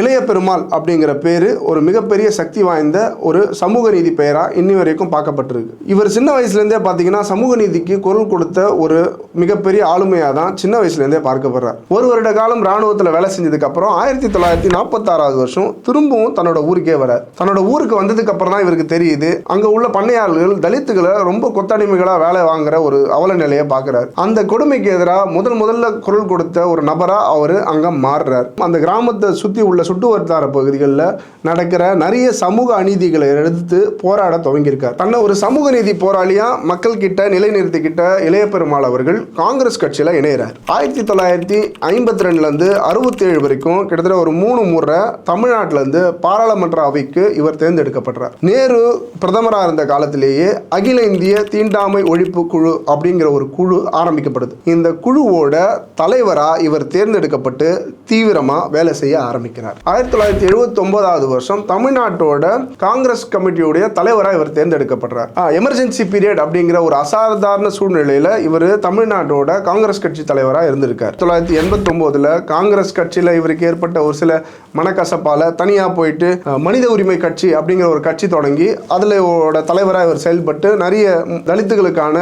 இளைய பெருமாள் அப்படிங்கிற பேர் ஒரு மிகப்பெரிய சக்தி வாய்ந்த ஒரு சமூக நீதி பெயராக இன்னி வரைக்கும் பார்க்கப்பட்டிருக்கு. இவர் சின்ன வயசுலேருந்தே பார்த்தீங்கன்னா சமூக நீதிக்கு குரல் கொடுத்த ஒரு மிகப்பெரிய ஆளுமையாக தான் சின்ன வயசுலேருந்தே பார்க்கப்படுறார். ஒரு வருட காலம் ராணுவத்தில் வேலை செஞ்சதுக்கப்புறம் ஆயிரத்தி தொள்ளாயிரத்தி நாற்பத்தாறாவது வருஷம் திரும்பவும் தன்னோட ஊருக்கே வரார். தன்னோட ஊருக்கு வந்ததுக்கப்புறம் தான் இவருக்கு தெரியுது. அங்கே உள்ள பண்ணையாளர்கள் தலித்துகளை ரொம்ப கொத்தடிமைகளாக வேலை வாங்குற ஒரு அவல நிலையை பார்க்குறாரு. அந்த கொடுமைக்கு எதிராக முதல் முதல்ல குரல் கொடுத்த ஒரு நபராக அவர் அங்கே மாறுறார். அந்த கிராமத்தை சுற்றி உள்ள சுட்டு வட்டார பகுதிகளில் நடக்கிற நிறைய சமூக அநீதிகளை எடுத்து போராட துவங்கியிருக்கார். தன்னை ஒரு சமூக நீதி போராளியா மக்கள் கிட்ட நிலைநிறுத்திக்கிட்ட இளைய பெருமாள் அவர்கள் காங்கிரஸ் கட்சியில் இணையிறார். ஆயிரத்தி தொள்ளாயிரத்தி ஐம்பத்தி ரெண்டுலேருந்து அறுபத்தேழு வரைக்கும் கிட்டத்தட்ட ஒரு மூணு முறை தமிழ்நாட்டிலேருந்து பாராளுமன்ற அவைக்கு இவர் தேர்ந்தெடுக்கப்படுறார். நேரு பிரதமராக இருந்த காலத்திலேயே அகில இந்திய தீண்டாமை ஒழிப்பு குழு அப்படிங்கிற ஒரு குழு ஆரம்பிக்கப்படுது. இந்த குழுவோட தலைவராக இவர் தேர்ந்தெடுக்கப்பட்டு தீவிரமாக வேலை செய்ய ஆரம்பிக்கிறார். ஆயிரத்தி தொள்ளாயிரத்தி எழுபத்தி ஒன்பதாவது வருஷம் தமிழ்நாட்டோட காங்கிரஸ் கமிட்டியுடைய தலைவராக இவர் தேர்ந்தெடுக்கப்படுறார். எமர்ஜென்சி பீரியட் அப்படிங்கிற ஒரு அசாதாரண சூழ்நிலையில் இவர் தமிழ்நாட்டோட காங்கிரஸ் கட்சி தலைவராக இருந்திருக்கார். தொள்ளாயிரத்தி எண்பத்தி ஒன்பதுல காங்கிரஸ் கட்சியில் இவருக்கு ஏற்பட்ட ஒரு சில மனக்கசப்பால தனியாக போயிட்டு மனித உரிமை கட்சி அப்படிங்கிற ஒரு கட்சி தொடங்கி அதில் இவரோட தலைவராக இவர் செயல்பட்டு நிறைய தலித்துகளுக்கான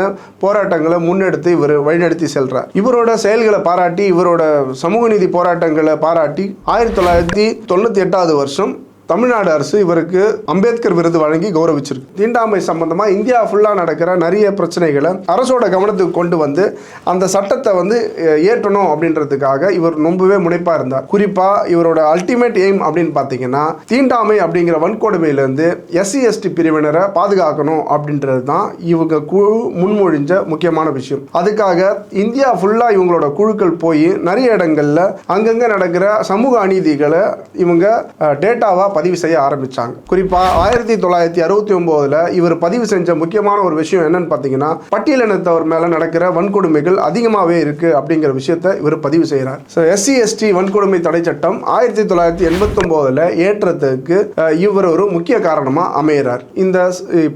போராட்டங்களை முன்னெடுத்து இவர் வழிநடத்தி செல்றார். இவரோட செயல்களை பாராட்டி இவரோட சமூக நீதி போராட்டங்களை பாராட்டி ஆயிரத்தி தொள்ளாயிரத்தி தொண்ணூற்றி எட்டாவது வருஷம் தமிழ்நாடு அரசு இவருக்கு அம்பேத்கர் விருது வழங்கி கௌரவிச்சிருக்கு. தீண்டாமை சம்பந்தமா இந்தியா ஃபுல்லாக நடக்கிற நிறைய பிரச்சனைகளை அரசோட கவனத்துக்கு கொண்டு வந்து அந்த சட்டத்தை வந்து ஏற்றணும் அப்படின்றதுக்காக இவர் ரொம்பவே முனைப்பாக இருந்தார். குறிப்பாக இவரோட அல்டிமேட் எய்ம் அப்படின்னு பார்த்தீங்கன்னா தீண்டாமை அப்படிங்கிற வன்கொடுமையிலேருந்து எஸ்சி எஸ்டி பிரிவினரை பாதுகாக்கணும் அப்படின்றது தான் இவங்க குழு முன்மொழிஞ்ச முக்கியமான விஷயம். அதுக்காக இந்தியா ஃபுல்லாக இவங்களோட குழுக்கள் போய் நிறைய இடங்கள்ல அங்கங்கே நடக்கிற சமூக அநீதிகளை இவங்க டேட்டாவாக பதிவு செய்ய ஆரம்பிச்சாங்க. குறிப்பாக ஆயிரத்தி தொள்ளாயிரத்தி அறுபத்தி ஒம்போதில் இவர் பதிவு செஞ்ச முக்கியமான ஒரு விஷயம் என்னன்னு பார்த்தீங்கன்னா பட்டியலினத்தவர் மேலே நடக்கிற வன்கொடுமைகள் அதிகமாகவே இருக்கு அப்படிங்கிற விஷயத்தை இவர் பதிவு செய்கிறார் ஸோ எஸ்சி எஸ்டி வன்கொடுமை தடை சட்டம் ஆயிரத்தி தொள்ளாயிரத்தி எண்பத்தொம்போதில் ஏற்றத்துக்கு இவர் ஒரு முக்கிய காரணமாக அமைகிறார் இந்த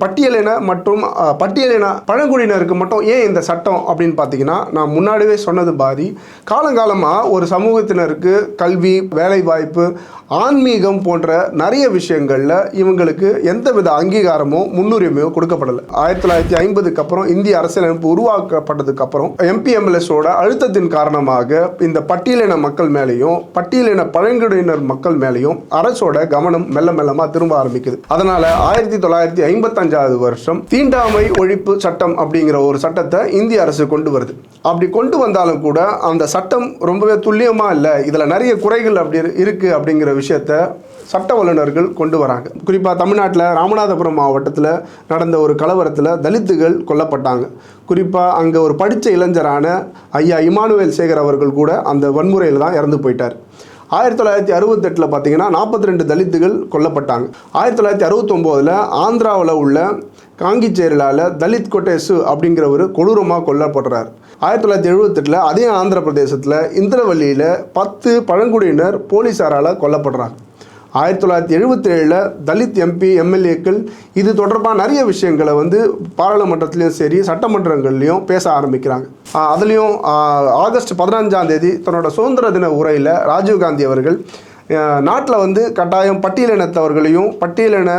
பட்டியலின மற்றும் பட்டியலின பழங்குடியினருக்கு மட்டும் ஏன் இந்த சட்டம் அப்படின்னு பார்த்தீங்கன்னா நான் முன்னாடியே சொன்னது பாதி. காலங்காலமாக ஒரு சமூகத்தினருக்கு கல்வி வேலைவாய்ப்பு ஆன்மீகம் போன்ற நிறைய விஷயங்களில் இவங்களுக்கு எந்தவித அங்கீகாரமோ முன்னுரிமையோ கொடுக்கப்படலை. ஆயிரத்தி தொள்ளாயிரத்தி ஐம்பதுக்கு அப்புறம் இந்திய அரசியலமைப்பு உருவாக்கப்பட்டதுக்கு அப்புறம் எம்பிஎம்எல்எஸோட அழுத்தத்தின் காரணமாக இந்த பட்டியலின மக்கள் மேலேயும் பட்டியலின பழங்குடியினர் மக்கள் மேலேயும் அரசோட கவனம் மெல்ல மெல்லமாக திரும்ப ஆரம்பிக்குது. அதனால ஆயிரத்தி தொள்ளாயிரத்தி ஐம்பத்தஞ்சாவது வருஷம் தீண்டாமை ஒழிப்பு சட்டம் அப்படிங்கிற ஒரு சட்டத்தை இந்திய அரசு கொண்டு வருது. அப்படி கொண்டு வந்தாலும் கூட அந்த சட்டம் ரொம்பவே துல்லியமாக இல்லை. இதில் நிறைய குறைகள் அப்படி இருக்குது அப்படிங்கிற விஷயத்த சட்ட வல்லுநர்கள் கொண்டு வராங்க. குறிப்பாக தமிழ்நாட்டில் ராமநாதபுரம் மாவட்டத்தில் நடந்த ஒரு கலவரத்தில் தலித்துகள் கொல்லப்பட்டாங்க. குறிப்பாக அங்கே ஒரு படித்த இளைஞரான ஐயா இமானுவேல் சேகர் அவர்கள் கூட அந்த வன்முறையில் தான் இறந்து போயிட்டார். ஆயிரத்தி தொள்ளாயிரத்தி அறுபத்தெட்டில் பார்த்தீங்கன்னா நாற்பத்தி ரெண்டு தலித்துகள் கொல்லப்பட்டாங்க. ஆயிரத்தி தொள்ளாயிரத்தி அறுபத்தொம்போதில் ஆந்திராவில் உள்ள காங்கிச்சேரிலால் தலித் கொட்டேசு அப்படிங்கிறவர் கொடூரமாக கொல்லப்படுறார். ஆயிரத்தி தொள்ளாயிரத்தி எழுபத்தெட்டில் அதே ஆந்திர பிரதேசத்தில் இந்திரவல்லியில் பத்து பழங்குடியினர் போலீஸாரால் கொல்லப்படுறாங்க. ஆயிரத்தி தொள்ளாயிரத்தி எழுபத்தேழில் தலித் எம்பி எம்எல்ஏக்கள் இது தொடர்பாக நிறைய விஷயங்களை வந்து பாராளுமன்றத்துலேயும் சரி சட்டமன்றங்கள்லையும் பேச ஆரம்பிக்கிறாங்க. அதுலேயும் ஆகஸ்ட் பதினஞ்சாம் தேதி தன்னோட சுதந்திர தின உரையில் ராஜீவ்காந்தி அவர்கள் நாட்டில் வந்து கட்டாயம் பட்டியலினத்தவர்களையும் பட்டியலின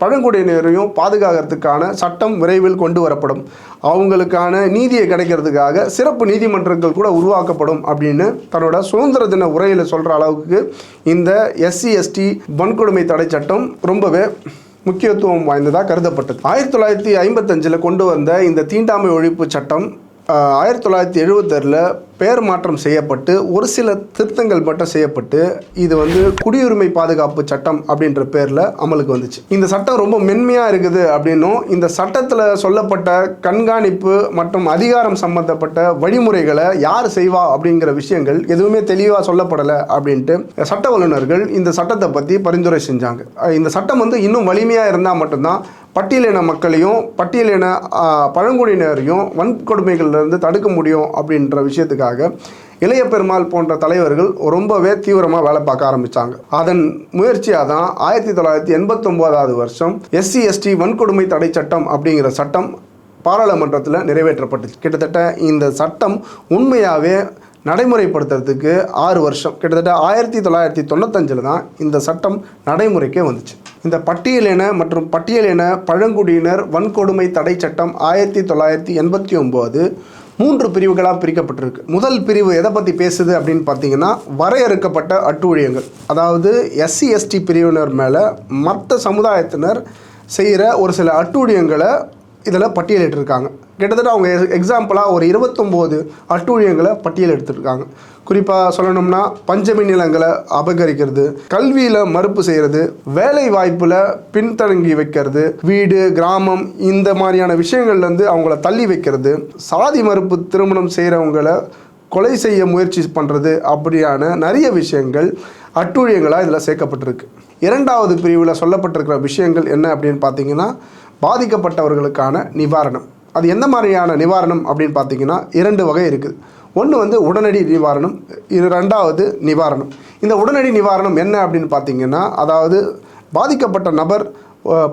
பழங்குடியினரையும் பாதுகாக்கிறதுக்கான சட்டம் விரைவில் கொண்டு வரப்படும். அவங்களுக்கான நீதியை கிடைக்கிறதுக்காக சிறப்பு நீதிமன்றங்கள் கூட உருவாக்கப்படும் அப்படின்னு தன்னோட சுதந்திர தின உரையில் சொல்கிற அளவுக்கு இந்த எஸ்சி எஸ்டி வன்கொடுமை தடை சட்டம் ரொம்பவே முக்கியத்துவம் வாய்ந்ததாக கருதப்பட்டது. ஆயிரத்தி தொள்ளாயிரத்தி ஐம்பத்தஞ்சில் கொண்டு வந்த இந்த தீண்டாமை ஒழிப்பு சட்டம் ஆயிரத்தி தொள்ளாயிரத்தி எழுபத்தாறில் பெயர் மாற்றம் செய்யப்பட்டு ஒரு சில திருத்தங்கள் மட்டும் செய்யப்பட்டு இது வந்து குடியுரிமை பாதுகாப்பு சட்டம் அப்படின்ற பேரில் அமலுக்கு வந்துச்சு. இந்த சட்டம் ரொம்ப மென்மையாக இருக்குது அப்படின்னும் இந்த சட்டத்தில் சொல்லப்பட்ட கண்காணிப்பு மற்றும் அதிகாரம் சம்பந்தப்பட்ட வழிமுறைகளை யார் செய்வா அப்படிங்கிற விஷயங்கள் எதுவுமே தெளிவாக சொல்லப்படலை அப்படின்ட்டு சட்ட வல்லுநர்கள் இந்த சட்டத்தை பற்றி பரிந்துரை செஞ்சாங்க. இந்த சட்டம் வந்து இன்னும் வலிமையாக இருந்தால் மட்டும்தான் பட்டியலின மக்களையும் பட்டியலின பழங்குடியினரையும் வன்கொடுமைகள்லேருந்து தடுக்க முடியும் அப்படின்ற விஷயத்துக்காக இளைய பெருமாள் போன்ற தலைவர்கள் ரொம்பவே தீவிரமாக வேலை பார்க்க ஆரம்பித்தாங்க அதன் முயற்சியாக தான் ஆயிரத்தி தொள்ளாயிரத்தி எண்பத்தொம்போதாவது வருஷம் எஸ்சி எஸ்டி வன்கொடுமை தடை சட்டம் அப்படிங்கிற சட்டம் பாராளுமன்றத்தில் நிறைவேற்றப்பட்டுச்சு. கிட்டத்தட்ட இந்த சட்டம் உண்மையாகவே நடைமுறைப்படுத்துறதுக்கு ஆறு வருஷம். கிட்டத்தட்ட ஆயிரத்தி தொள்ளாயிரத்தி தொண்ணூத்தஞ்சில் தான் இந்த சட்டம் நடைமுறைக்கே வந்துச்சு. இந்த பட்டியலின மற்றும் பட்டியலின பழங்குடியினர் வன்கொடுமை தடை சட்டம் ஆயிரத்தி தொள்ளாயிரத்தி எண்பத்தி ஒம்போது மூன்று பிரிவுகளாக பிரிக்கப்பட்டிருக்கு. முதல் பிரிவு எதை பற்றி பேசுது அப்படின்னு பார்த்தீங்கன்னா வரையறுக்கப்பட்ட அட்டூழியங்கள். அதாவது எஸ்சி எஸ்டி பிரிவினர் மேலே மற்ற சமுதாயத்தினர் செய்கிற ஒரு சில அட்டூழியங்களை இதில் பட்டியலிட்டிருக்காங்க. கிட்டத்தட்ட அவங்க எக்ஸாம்பிளாக ஒரு இருபத்தொம்போது அட்டூழியங்களை பட்டியல் எடுத்துருக்காங்க. குறிப்பாக சொல்லணும்னா பஞ்சமி நிலங்களை அபகரிக்கிறது கல்வியில் மறுப்பு செய்கிறது வேலை வாய்ப்பில் பின்தங்கி வைக்கிறது வீடு கிராமம் இந்த மாதிரியான விஷயங்கள்லேருந்து அவங்கள தள்ளி வைக்கிறது சாதி மறுப்பு திருமணம் செய்கிறவங்கள கொலை செய்ய முயற்சி பண்ணுறது அப்படியான நிறைய விஷயங்கள் அட்டூழியங்களாக இதில் சேர்க்கப்பட்டிருக்கு. இரண்டாவது பிரிவில் சொல்லப்பட்டிருக்கிற விஷயங்கள் என்ன அப்படின்னு பார்த்தீங்கன்னா பாதிக்கப்பட்டவர்களுக்கான நிவாரணம். அது எந்த மாதிரியான நிவாரணம் அப்படின்னு பார்த்தீங்கன்னா இரண்டு வகை இருக்குது. ஒன்று வந்து உடனடி நிவாரணம் இது ரெண்டாவது நிவாரணம். இந்த உடனடி நிவாரணம் என்ன அப்படின்னு பார்த்தீங்கன்னா அதாவது பாதிக்கப்பட்ட நபர்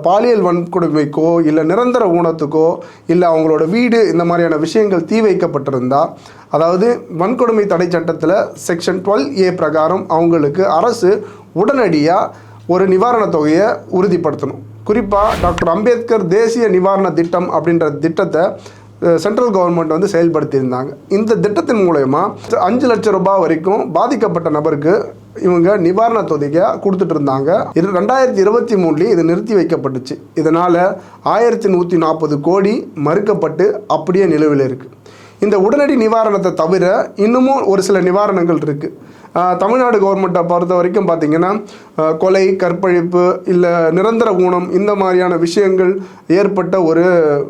பாலியல் வன்கொடுமைக்கோ இல்லை நிரந்தர ஊனத்துக்கோ இல்லை அவங்களோட வீடு இந்த மாதிரியான விஷயங்கள் தீ வைக்கப்பட்டிருந்தால் அதாவது வன்கொடுமை தடை சட்டத்தில் செக்ஷன் டுவெல் ஏ பிரகாரம் அவங்களுக்கு அரசு உடனடியாக ஒரு நிவாரணத் தொகையை உறுதிப்படுத்தணும். குறிப்பாக டாக்டர் அம்பேத்கர் தேசிய நிவாரண திட்டம் அப்படின்ற திட்டத்தை சென்ட்ரல் கவர்மெண்ட் வந்து செயல்படுத்தியிருந்தாங்க. இந்த திட்டத்தின் மூலயமா அஞ்சு லட்சம் ரூபாய் வரைக்கும் பாதிக்கப்பட்ட நபருக்கு இவங்க நிவாரண தொகையை கொடுத்துட்டு இருந்தாங்க. இது ரெண்டாயிரத்தி இருபத்தி மூணுலேயும் இது நிறுத்தி வைக்கப்பட்டுச்சு. இதனால் ஆயிரத்தி நூற்றி நாற்பது கோடி மறுக்கப்பட்டு அப்படியே நிலுவில் இருக்குது இந்த உடனடி நிவாரணத்தை தவிர இன்னமும் ஒரு சில நிவாரணங்கள் இருக்குது தமிழ்நாடு கவர்மெண்ட்டை பொறுத்த வரைக்கும் பார்த்திங்கன்னா கொலை கற்பழிப்பு இல்லை நிரந்தர ஊனம் இந்த மாதிரியான விஷயங்கள் ஏற்பட்ட ஒரு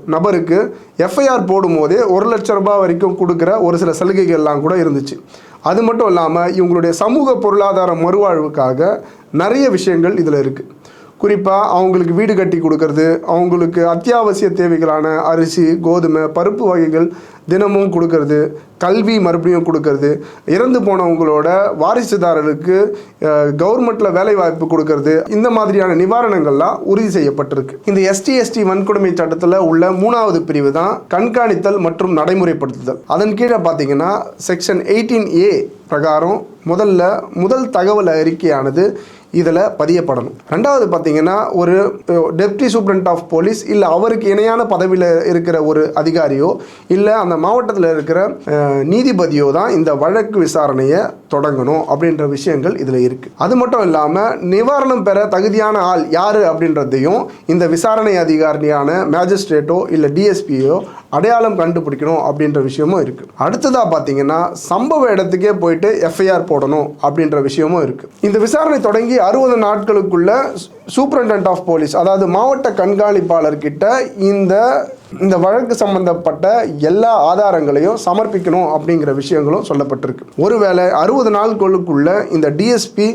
நபருக்கு எஃப்ஐஆர் போடும்போதே ஒரு லட்ச ரூபாய் வரைக்கும் கொடுக்குற ஒரு சில சலுகைகள்லாம் கூட இருந்துச்சு. அது மட்டும் இல்லாமல் இவங்களுடைய சமூக பொருளாதார மறுவாழ்வுக்காக நிறைய விஷயங்கள் இதில் இருக்குது குறிப்பாக அவங்களுக்கு வீடு கட்டி கொடுக்கறது அவங்களுக்கு அத்தியாவசிய தேவைகளான அரிசி கோதுமை பருப்பு வகைகள் தினமும் கொடுக்கறது கல்வி மறுபடியும் கொடுக்கறது இறந்து போனவங்களோட வாரிசுதாரர்களுக்கு கவர்மெண்ட்டில் வேலை வாய்ப்பு கொடுக்கறது இந்த மாதிரியான நிவாரணங்கள்லாம் உறுதி செய்யப்பட்டிருக்கு. இந்த எஸ்டி எஸ்டி வன்கொடுமை சட்டத்தில் உள்ள மூணாவது பிரிவு தான் கண்காணித்தல் மற்றும் நடைமுறைப்படுத்துதல். அதன் கீழே பார்த்தீங்கன்னா செக்ஷன் எயிட்டீன் ஏ பிரகாரம் முதல்ல முதல் தகவல் அறிக்கையானது இதில் பதியப்படணும். ரெண்டாவது பார்த்தீங்கன்னா ஒரு டெப்டி சூப்ரண்ட் ஆஃப் போலீஸ் இல்லை அவருக்கு இணையான பதவியில் இருக்கிற ஒரு அதிகாரியோ இல்லை அந்த மாவட்டத்தில் இருக்கிற நீதிபதியோ தான் இந்த வழக்கு விசாரணையை தொடங்கணும் அப்படின்ற விஷயங்கள் இதில் இருக்குது அது மட்டும் இல்லாமல் நிவாரணம் பெற தகுதியான ஆள் யார் அப்படின்றதையும் இந்த விசாரணை அதிகாரியான மேஜிஸ்ட்ரேட்டோ இல்லை டிஎஸ்பியோ அடையாளம் கண்டுபிடிக்கணும் அப்படின்ற விஷயமும் இருக்குது அடுத்ததாக பார்த்தீங்கன்னா சம்பவ இடத்துக்கே போயிட்டு எஃப்ஐஆர் போடணும் அப்படின்ற விஷயமும் இருக்குது இந்த விசாரணை தொடங்கி அறுபது நாட்களுக்குள்ள சூப்பரண்டன்ட் ஆஃப் போலீஸ் அதாவது மாவட்ட கண்காணிப்பாளர்கிட்ட இந்த இந்த வழக்கு சம்பந்தப்பட்ட எல்லா ஆதாரங்களையும் சமர்ப்பிக்கணும் அப்படிங்கிற விஷயங்களும் சொல்லப்பட்டிருக்கு. ஒருவேளை அறுபது நாட்களுக்குள்ள இந்த டிஎஸ்பி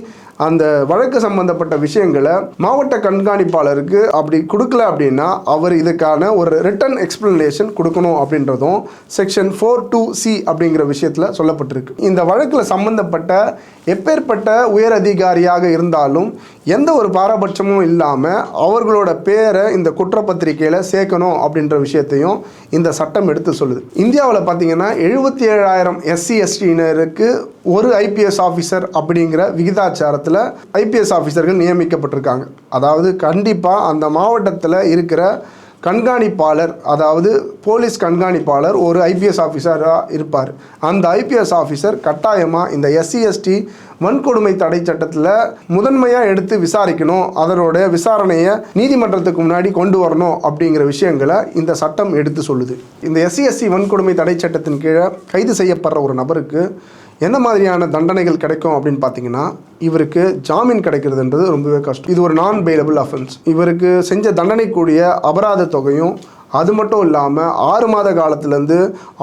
அந்த வழக்கு சம்பந்தப்பட்ட விஷயங்களை மாவட்ட கண்காணிப்பாளருக்கு அப்படி கொடுக்கல அப்படின்னா அவர் இதுக்கான ஒரு ரிட்டன் எக்ஸ்பிளனேஷன் கொடுக்கணும் அப்படின்றதும் செக்ஷன் ஃபோர் டூ சி அப்படிங்கிற விஷயத்தில் சொல்லப்பட்டிருக்கு. இந்த வழக்கில் சம்பந்தப்பட்ட எப்பேற்பட்ட உயர் அதிகாரியாக இருந்தாலும் எந்த ஒரு பாரபட்சமும் இல்லாமல் அவர்களோட பேரை இந்த குற்றப்பத்திரிக்கையில் சேர்க்கணும் அப்படின்ற விஷயத்தையும் இந்த சட்டம் எடுத்து சொல்லுது. இந்தியாவில் பார்த்தீங்கன்னா எழுபத்தி ஏழாயிரம் எஸ்சி எஸ்டியினருக்கு ஒரு ஐபிஎஸ் ஆஃபீஸர் அப்படிங்கிற விகிதாச்சாரத்தில் ஐபிஎஸ் ஆஃபீஸர்கள் நியமிக்கப்பட்டிருக்காங்க. அதாவது கண்டிப்பாக அந்த மாவட்டத்தில் இருக்கிற கண்காணிப்பாளர் அதாவது போலீஸ் கண்காணிப்பாளர் ஒரு ஐபிஎஸ் ஆஃபீஸராக இருப்பார். அந்த ஐபிஎஸ் ஆஃபீஸர் கட்டாயமாக இந்த எஸ்சிஎஸ்டி வன்கொடுமை தடை சட்டத்தில் முதன்மையாக எடுத்து விசாரிக்கணும். அதனுடைய விசாரணையை நீதிமன்றத்துக்கு முன்னாடி கொண்டு வரணும் அப்படிங்கிற விஷயங்களை இந்த சட்டம் எடுத்து சொல்லுது. இந்த எஸ்சிஎஸ்சி வன்கொடுமை தடை சட்டத்தின் கீழே கைது செய்யப்படுற ஒரு நபருக்கு என்ன மாதிரியான தண்டனைகள் கிடைக்கும் அப்படின்னு பார்த்தீங்கன்னா இவருக்கு ஜாமீன் கிடைக்கிறதுன்றது ரொம்பவே கஷ்டம். இது ஒரு நான் பெயிலபிள் அஃபென்ஸ் இவருக்கு செஞ்ச தண்டனைக்கூடிய அபராத தொகையும் அது மட்டும் இல்லாமல் ஆறு மாத காலத்துலேருந்து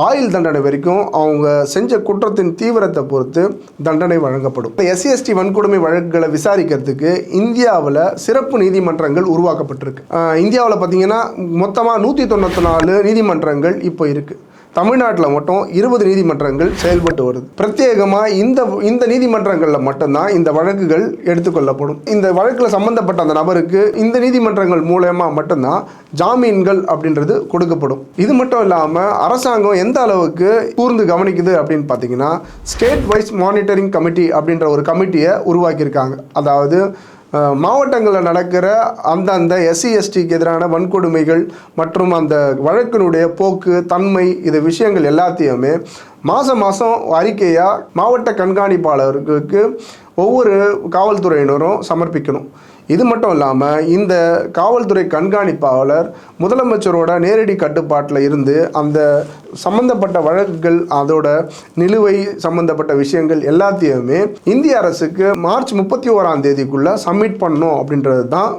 ஆயுள் தண்டனை வரைக்கும் அவங்க செஞ்ச குற்றத்தின் தீவிரத்தை பொறுத்து தண்டனை வழங்கப்படும். இப்போ எஸ்சிஎஸ்டி வன்கொடுமை வழக்குகளை விசாரிக்கிறதுக்கு இந்தியாவில் சிறப்பு நீதிமன்றங்கள் உருவாக்கப்பட்டிருக்கு. இந்தியாவில் பார்த்தீங்கன்னா மொத்தமாக நூற்றி தொண்ணூற்றி நாலு நீதிமன்றங்கள் இப்போ இருக்குது தமிழ்நாட்டில் மட்டும் இருபது நீதிமன்றங்கள் செயல்பட்டு வருது. பிரத்யேகமாக இந்த இந்த நீதிமன்றங்களில் மட்டும்தான் இந்த வழக்குகள் எடுத்துக்கொள்ளப்படும். இந்த வழக்கில் சம்பந்தப்பட்ட அந்த நபருக்கு இந்த நீதிமன்றங்கள் மூலயமா மட்டும்தான் ஜாமீன்கள் அப்படின்றது கொடுக்கப்படும். இது மட்டும் இல்லாமல் அரசாங்கம் எந்த அளவுக்கு கூர்ந்து கவனிக்குது அப்படின்னு பார்த்தீங்கன்னா ஸ்டேட் வைஸ் மானிட்டரிங் கமிட்டி அப்படின்ற ஒரு கமிட்டியை உருவாக்கியிருக்காங்க. அதாவது மாவட்டங்களில் நடக்கிற அந்தந்த எஸ்சி எஸ்டிக்கு எதிரான வன்கொடுமைகள் மற்றும் அந்த வழக்கினுடைய போக்கு தன்மை இது விஷயங்கள் எல்லாத்தையுமே மாதம் மாதம் அறிக்கையாக மாவட்ட கண்காணிப்பாளர்களுக்கு ஒவ்வொரு காவல்துறையினரும் சமர்ப்பிக்கணும். இது மட்டும் இல்லாமல் இந்த காவல்துறை கண்காணிப்பாளர் முதலமைச்சரோட நேரடி கட்டுப்பாட்டில் இருந்து அந்த சம்பந்தப்பட்ட வழக்குகள் அதோட நிலுவை சம்பந்தப்பட்ட விஷயங்கள் எல்லாத்தையுமே இந்திய அரசுக்கு மார்ச் முப்பத்தி ஓராம் தேதிக்குள்ளே சப்மிட் பண்ணணும் அப்படின்றது தான்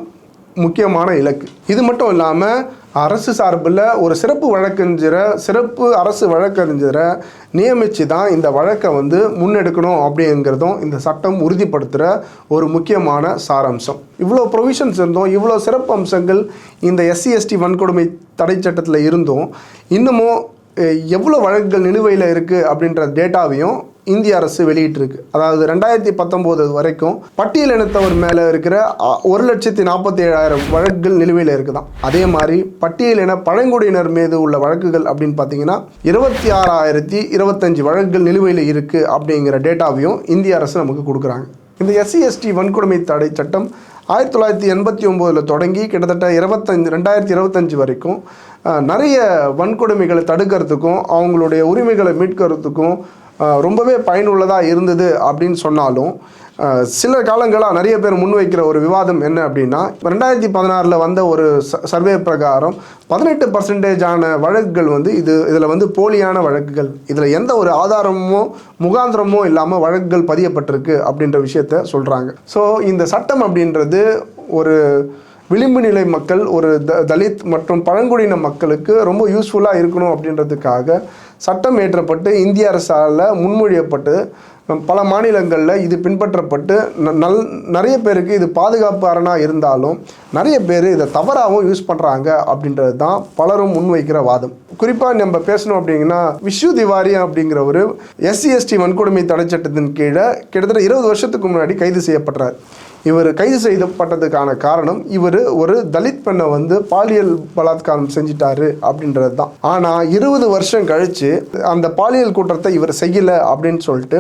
முக்கியமான இலக்கு. இது மட்டும் இல்லாமல் அரசு சார்பில் ஒரு சிறப்பு வழக்கறிஞரை சிறப்பு அரசு வழக்கறிஞரை நியமித்து தான் இந்த வழக்கை வந்து முன்னெடுக்கணும் அப்படிங்கிறதும் இந்த சட்டம் உறுதிப்படுத்துகிற ஒரு முக்கியமான சாராம்சம். இவ்வளோ ப்ரொவிஷன்ஸ் இருந்தும் இவ்வளோ சிறப்பு அம்சங்கள் இந்த எஸ்சி எஸ்டி வன்கொடுமை தடை சட்டத்தில் இருந்தும் இன்னமும் எவ்வளோ வழக்குகள் நிலுவையில் இருக்குது அப்படின்ற டேட்டாவையும் இந்திய அரசு வெளியிட்டிருக்கு. அதாவது ரெண்டாயிரத்தி பத்தொம்போது வரைக்கும் பட்டியல் இனத்தவர் மேலே இருக்கிற ஒரு லட்சத்தி நாற்பத்தி ஏழாயிரம் வழக்குகள் நிலுவையில் இருக்குதான் அதே மாதிரி பட்டியல் பழங்குடியினர் மீது உள்ள வழக்குகள் அப்படின்னு பார்த்தீங்கன்னா இருபத்தி ஆறாயிரத்தி இருபத்தஞ்சு வழக்குகள் நிலுவையில் இருக்குது அப்படிங்கிற டேட்டாவையும் இந்திய அரசு நமக்கு கொடுக்குறாங்க. இந்த எஸ்சி எஸ்டி வன்கொடுமை தடை சட்டம் ஆயிரத்தி தொள்ளாயிரத்தி எண்பத்தி ஒம்போதில் தொடங்கி கிட்டத்தட்ட இருபத்தஞ்சு ரெண்டாயிரத்தி இருபத்தஞ்சு வரைக்கும் நிறைய வன்கொடுமைகளை தடுக்கிறதுக்கும் அவங்களுடைய உரிமைகளை மீட்கிறதுக்கும் ரொம்பவே பயனுள்ளதாக இருந்தது அப்படின்னு சொன்னாலும் சில காலங்களாக நிறைய பேர் முன்வைக்கிற ஒரு விவாதம் என்ன அப்படின்னா ரெண்டாயிரத்தி பதினாறில் வந்த ஒரு ச- சர்வே பிரகாரம் பதினெட்டு பர்சன்டேஜான வழக்குகள் வந்து இது இதில் வந்து போலியான வழக்குகள். இதில் எந்த ஒரு ஆதாரமோ முகாந்திரமோ இல்லாமல் வழக்குகள் பதியப்பட்டிருக்கு அப்படின்ற விஷயத்த சொல்கிறாங்க ஸோ இந்த சட்டம் அப்படின்றது ஒரு விளிம்பு நிலை மக்கள் ஒரு த தலித் மற்றும் பழங்குடியின மக்களுக்கு ரொம்ப யூஸ்ஃபுல்லாக இருக்கணும் அப்படின்றதுக்காக சட்டம் இயற்றப்பட்டு இந்திய அரசால் முன்மொழியப்பட்டு பல மாநிலங்களில் இது பின்பற்றப்பட்டு ந- நல் நிறைய பேருக்கு இது பாதுகாப்பு அரணாக இருந்தாலும் நிறைய பேர் இதை தவறாகவும் யூஸ் பண்ணுறாங்க அப்படின்றது தான் பலரும் முன்வைக்கிற வாதம். குறிப்பாக நம்ம பேசணும் அப்படிங்கன்னா விஷ்ணு திவாரி அப்படிங்கிற ஒரு எஸ்சி எஸ்டி வன்கொடுமை தடை சட்டத்தின் கீழே கிட்டத்தட்ட இருபது வருஷத்துக்கு முன்னாடி கைது செய்யப்படுறார். இவர் கைது செய்யப்பட்டதுக்கான காரணம் இவர் ஒரு தலித் பெண்ணை வந்து பாலியல் பலாத்காரம் செஞ்சிட்டாரு அப்படின்றது தான் ஆனால் இருபது வருஷம் கழித்து அந்த பாலியல் குற்றத்தை இவர் செய்யலை அப்படின்னு சொல்லிட்டு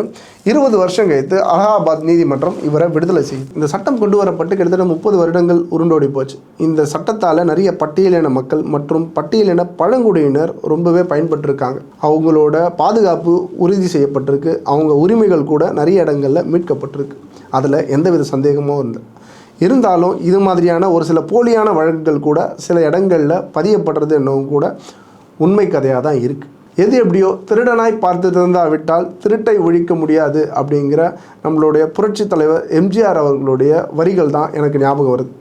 இருபது வருஷம் கழித்து அலகாபாத் நீதிமன்றம் இவரை விடுதலை செய்யுது. இந்த சட்டம் கொண்டு வரப்பட்டு கிட்டத்தட்ட முப்பது வருடங்கள் உருண்டோடி போச்சு. இந்த சட்டத்தால் நிறைய பட்டியலின மக்கள் மற்றும் பட்டியலின பழங்குடியினர் ரொம்பவே பயன்பட்டிருக்காங்க. அவங்களோட பாதுகாப்பு உறுதி செய்யப்பட்டிருக்கு. அவங்க உரிமைகள் கூட நிறைய இடங்களில் மீட்கப்பட்டிருக்கு. அதில் எந்தவித சந்தேகமோ சந்தேகமும் இல்லை இருந்தாலும் இது மாதிரியான ஒரு சில போலியான வழக்குகள் கூட சில இடங்களில் பதியப்படுறது என்னவும் கூட உண்மை கதையாக தான் இருக்குது எது எப்படியோ திருடனாய் பார்த்து திறந்தாவிட்டால் திருட்டை ஒழிக்க முடியாது அப்படிங்கிற நம்மளுடைய புரட்சித் தலைவர் எம்ஜிஆர் அவர்களுடைய வரிகள் தான் எனக்கு ஞாபகம் வருது.